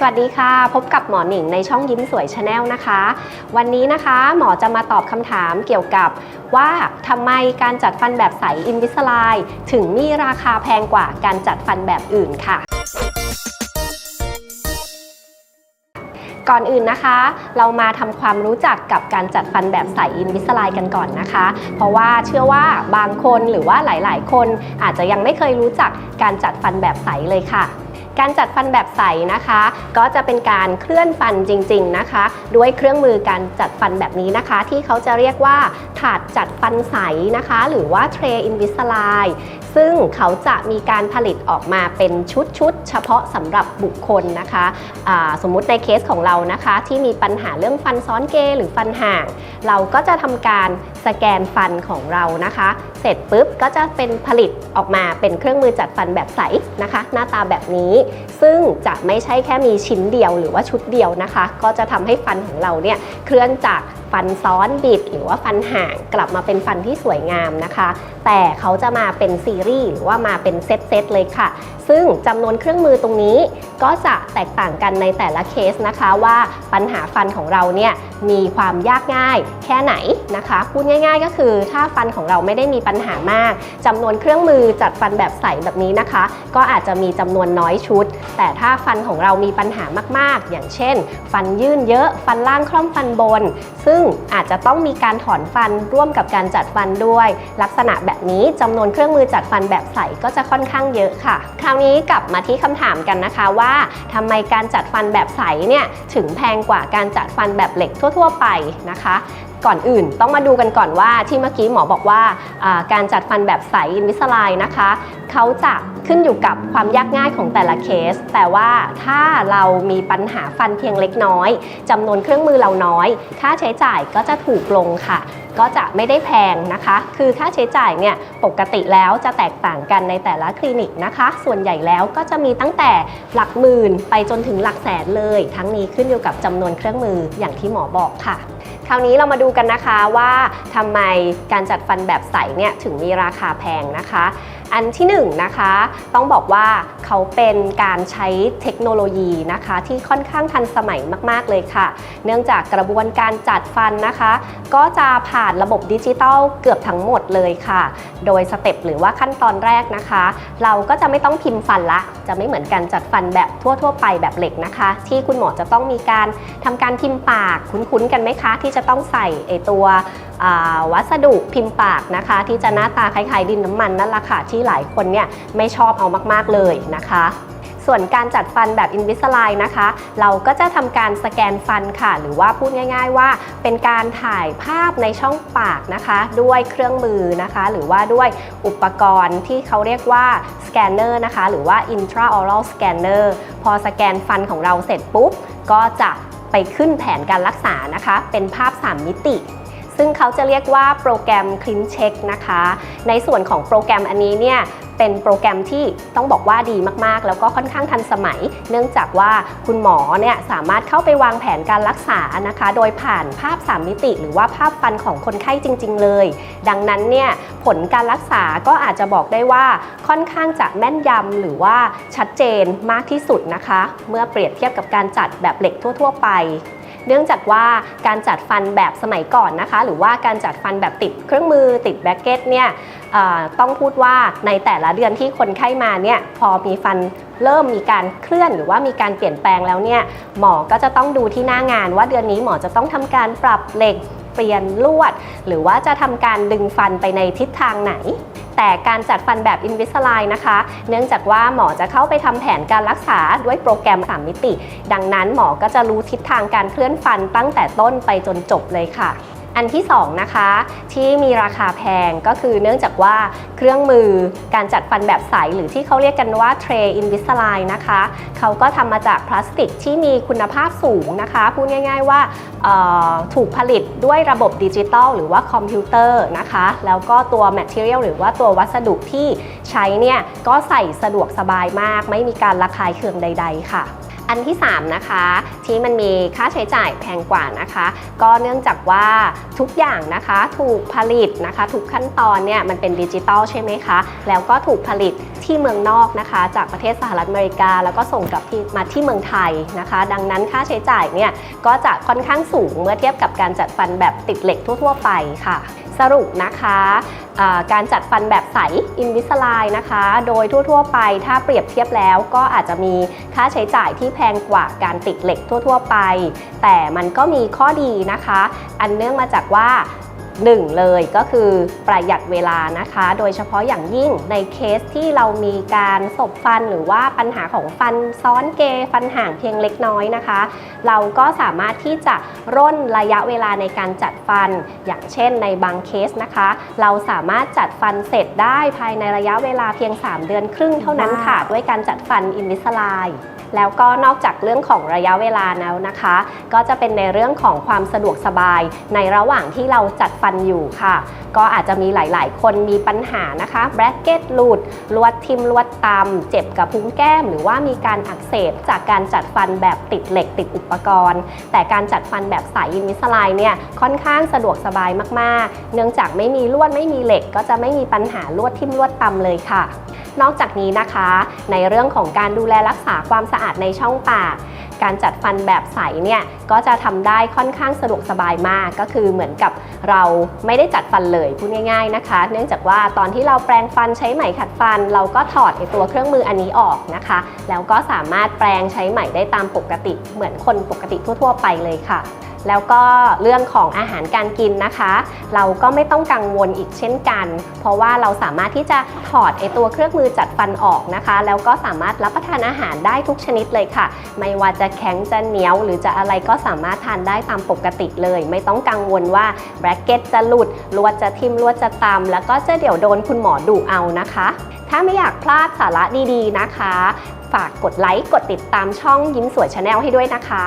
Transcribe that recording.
สวัสดีค่ะ พบกับหมอหนิงในช่องยิ้มสวยชาแนลนะคะ วันนี้นะคะหมอจะมาตอบคำถามเกี่ยวกับว่าทำไมการจัดฟันแบบใสอินวิสไลถึงมีราคาแพงกว่าการจัดฟันแบบอื่นค่ะก่อนอื่นนะคะ เรามาทำความรู้จักกับการจัดฟันแบบใสอินวิสไลกันก่อนนะคะ เพราะว่าเชื่อว่าบางคนหรือว่าหลาย ๆ คนอาจจะยังไม่เคยรู้จักการจัดฟันแบบใสเลยค่ะ การจัดฟันแบบใสนะคะ ก็จะเป็นการเคลื่อนฟันจริง ๆนะคะ ด้วยเครื่องมือการจัดฟันแบบนี้นะคะ ที่เขาจะเรียกว่าถาดจัดฟันใสนะคะ หรือว่า Tray Invisalign ซึ่งเขาจะมีการผลิตออกมาเป็นชุดๆ เฉพาะสำหรับบุคคลนะคะสมมุติในเคสของเรานะคะ ที่มีปัญหาเรื่องฟันซ้อนเกหรือฟันห่าง เราก็จะทำการสแกนฟันของเรานะคะ เสร็จปุ๊บก็จะเป็นผลิตออกมาเป็นเครื่องมือจัดฟันแบบใสนะคะ หน้าตาแบบนี้ซึ่งจะไม่ใช่แค่มีชิ้นเดียวหรือว่าชุดเดียวนะคะ ก็จะทำให้ฟันของเราเนี่ยเคลื่อนจาก ฟันซ้อนบิด หรือว่าฟันห่างกลับมาเป็นฟันที่สวยงามนะคะ แต่เขาจะมาเป็นซีรีส์หรือว่ามาเป็นเซตๆเลยค่ะ ซึ่งจำนวนเครื่องมือตรงนี้ก็จะแตกต่างกันในแต่ละเคสนะคะว่าปัญหาฟันของเราเนี่ยมีความยากง่ายแค่ไหนนะคะพูดง่ายๆ ก็คือถ้าฟันของเราไม่ได้มีปัญหามากจำนวนเครื่องมือจัดฟันแบบใสแบบนี้นะคะ ก็อาจจะมีจำนวนน้อยชุด แต่ถ้าฟันของเรามีปัญหามากๆ อย่างเช่น ฟันยื่นเยอะ ฟันล่างคล่อมฟันบน ซึ่งอาจจะต้องมีการถอนฟันร่วมกับการจัดฟันด้วย ลักษณะแบบนี้จำนวนเครื่องมือจัดฟันแบบใสก็จะค่อนข้างเยอะค่ะ คราวนี้กลับมาที่คำถามกันนะคะว่าทำไมการจัดฟันแบบใสเนี่ยถึงแพงกว่าการจัดฟันแบบเหล็กทั่ว ๆ ไปนะคะ ก่อนอื่น ต้องมาดูกันก่อนว่าที่เมื่อกี้หมอบอกว่าการจัดฟันแบบใสอินวิสไลนะคะเขาจะขึ้นอยู่กับความยากง่ายของแต่ละเคส แต่ว่าถ้าเรามีปัญหาฟันเพียงเล็กน้อยจำนวนเครื่องมือเราน้อย ค่าใช้จ่ายก็จะถูกลงค่ะ ก็จะไม่ได้แพงนะคะ คือค่าใช้จ่ายเนี่ยปกติแล้วจะแตกต่างกันในแต่ละคลินิกนะคะ ส่วนใหญ่แล้วก็จะมีตั้งแต่หลักหมื่นไปจนถึงหลักแสนเลย ทั้งนี้ขึ้นอยู่กับจำนวนเครื่องมืออย่างที่หมอบอกค่ะ คราวนี้เรามาดูกันนะคะว่าทำไมการจัดฟันแบบใสเนี่ยถึงมีราคาแพงนะคะ อันที่1นงนะคะต้องบอกว่าเขาเป็นการใช้เทคโนโลยีนะคะ ที่ค่อนข้างทันสมัยมาก ๆ เลยค่ะ เนื่องจากกระบวนการจัดฟันนะคะ ก็จะผ่านระบบดิจิตอลเกือบทั้งหมดเลยค่ะ โดยสเต็ปหรือว่าขั้นตอนแรกนะคะ เราก็จะไม่ต้องพิมพ์ฟันละ จะไม่เหมือนการจัดฟันแบบทั่ว ๆ ไปแบบเหล็กนะคะ ที่คุณหมอจะต้องมีการทำการพิมพ์ปากคุ้นๆกันไหมคะ ที่จะต้องใส่ไอตัววัสดุพิมพ์ปากนะคะ ที่จะหน้าตาคล้ายๆดินน้ำมันนั่นแหละค่ะที่หลายคนเนี่ยไม่ชอบเอามากๆเลยนะคะส่วนการจัดฟันแบบ Invisalign นะคะ เราก็จะทำการสแกนฟันค่ะ หรือว่าพูดง่าย ๆ ว่าเป็นการถ่ายภาพในช่องปากนะคะ ด้วยเครื่องมือนะคะ หรือว่าด้วยอุปกรณ์ที่เขาเรียกว่าสแกนเนอร์นะคะ หรือว่า intraoral scanner พอสแกนฟันของเราเสร็จปุ๊บ ก็จะไปขึ้นแผนการรักษานะคะ เป็นภาพ 3 มิติ ซึ่งเขาจะเรียกว่าโปรแกรม Clean Check นะคะ ในส่วนของโปรแกรมอันนี้เนี่ยเป็นโปรแกรมที่ต้องบอกว่าดีมากๆ แล้วก็ค่อนข้างทันสมัย เนื่องจากว่าคุณหมอเนี่ยสามารถเข้าไปวางแผนการรักษานะคะ โดยผ่านภาพ 3 มิติ หรือว่าภาพฟันของคนไข้จริง ๆ เลย ดังนั้นเนี่ยผลการรักษาก็อาจจะบอกได้ว่าค่อนข้างจะแม่นยำหรือว่าชัดเจนมากที่สุดนะคะ เมื่อเปรียบเทียบกับการจัดแบบเหล็กทั่ว ๆ ไป เนื่องจากว่าการจัดฟันแบบสมัยก่อนนะคะ หรือว่าการจัดฟันแบบติดเครื่องมือติดแบ็กเก็ตเนี่ยต้องพูดว่าในแต่ละเดือนที่คนไข้มาเนี่ยพอมีฟันเริ่มมีการเคลื่อนหรือว่ามีการเปลี่ยนแปลงแล้วเนี่ยหมอก็จะต้องดูที่หน้างานว่าเดือนนี้หมอจะต้องทำการปรับเหล็ก เปลี่ยนลวด หรือว่าจะทำการดึงฟันไปในทิศทางไหน แต่การจัดฟันแบบ Invisalign นะคะ เนื่องจากว่าหมอจะเข้าไปทำแผนการรักษาด้วยโปรแกรม 3 มิติ ดังนั้นหมอก็จะรู้ทิศทางการเคลื่อนฟันตั้งแต่ต้นไปจนจบเลยค่ะ อันที่2นะคะที่มีราคาแพงก็คือเนื่องจากว่าเครื่องมือการจัดฟันแบบใส หรือที่เขาเรียกกันว่า Tray Invisalign นะคะเขาก็ทำมาจากพลาสติกที่มีคุณภาพสูงนะคะ พูดง่าย ๆว่าถูกผลิตด้วยระบบดิจิตอลหรือว่าคอมพิวเตอร์นะคะ แล้วก็ตัว Material หรือว่าตัววัสดุที่ใช้เนี่ยก็ใส่สะดวกสบายมาก ไม่มีการระคายเคืองใด ๆ ค่ะ อันที่ 3 นะคะ ที่มันมีค่าใช้จ่ายแพงกว่านะคะ ก็เนื่องจากว่าทุกอย่างนะคะถูกผลิตนะคะ ทุกขั้นตอนเนี่ยมันเป็นดิจิตอลใช่ไหมคะ แล้วก็ถูกผลิตที่เมืองนอกนะคะ จากประเทศสหรัฐอเมริกา แล้วก็ส่งกลับที่มาที่เมืองไทยนะคะ ดังนั้นค่าใช้จ่ายเนี่ยก็จะค่อนข้างสูงเมื่อเทียบกับการจัดฟันแบบติดเหล็กทั่ว ๆ ไปค่ะ สรุปนะคะการจัดฟันแบบใสอินวิสไลนะคะ โดยทั่ว ๆ ไปถ้าเปรียบเทียบแล้วก็อาจจะมีค่าใช้จ่ายที่แพงกว่าการติดเหล็กทั่ว ๆ ไป แต่มันก็มีข้อดีนะคะ อันเนื่องมาจากว่า หนึ่งเลยก็คือประหยัดเวลานะคะ โดยเฉพาะอย่างยิ่งในเคสที่เรามีการสบฟันหรือว่าปัญหาของฟันซ้อนเกยฟันห่างเพียงเล็กน้อยนะคะ เราก็สามารถที่จะร่นระยะเวลาในการจัดฟัน อย่างเช่นในบางเคสนะคะ เราสามารถจัดฟันเสร็จได้ภายในระยะเวลาเพียง 3 เดือนครึ่งเท่านั้นค่ะ ด้วยการจัดฟันอินวิสไล แล้วก็นอกจากเรื่องของระยะเวลาแล้วนะคะ ก็จะเป็นในเรื่องของความสะดวกสบาย ในระหว่างที่เราจัดฟันอยู่ค่ะ ก็อาจจะมีหลาย ๆ คนมีปัญหานะคะแบรกเกตหลุดลวดทิมลวดตำเจ็บกับพุ้งแก้ม หรือว่ามีการอักเสบจากการจัดฟันแบบติดเหล็กติดอุปกรณ์ แต่การจัดฟันแบบสายอินวิสไลเนี่ยค่อนข้างสะดวกสบายมาก ๆ เนื่องจากไม่มีลวดไม่มีเหล็ก ก็จะไม่มีปัญหาลวดทิมลวดตำเลยค่ะ นอกจากนี้นะคะ ในเรื่องของการดูแลรักษาความสะอาดในช่องปากการจัดฟันแบบใสเนี่ยก็จะทำได้ค่อนข้างสะดวกสบายมากก็คือเหมือนกับเราไม่ได้จัดฟันเลยพูดง่าย ๆนะคะ เนื่องจากว่าตอนที่เราแปรงฟันใช้ไหมขัดฟัน เราก็ถอดไอตัวเครื่องมืออันนี้ออกนะคะ แล้วก็สามารถแปรงใช้ไหมได้ตามปกติ เหมือนคนปกติทั่ว ๆ ไปเลยค่ะ แล้วก็เรื่องของอาหารการกินนะคะ เราก็ไม่ต้องกังวลอีกเช่นกัน เพราะว่าเราสามารถที่จะถอดไอตัวเครื่องมือจัดฟันออกนะคะ แล้วก็สามารถรับประทานอาหารได้ทุกชนิดเลยค่ะ ไม่ว่าจะแข็งจะเหนียว หรือจะอะไรก็สามารถทานได้ตามปกติเลย ไม่ต้องกังวลว่าแบรกเก็ตจะหลุดลวดจะทิ่มลวดจะตำแล้วก็จะเดี๋ยวโดนคุณหมอดุเอานะคะ ถ้าไม่อยากพลาดสาระดีๆนะคะ ฝากกดไลค์กดติดตามช่องยิ้มสวยชาแนลให้ด้วยนะคะ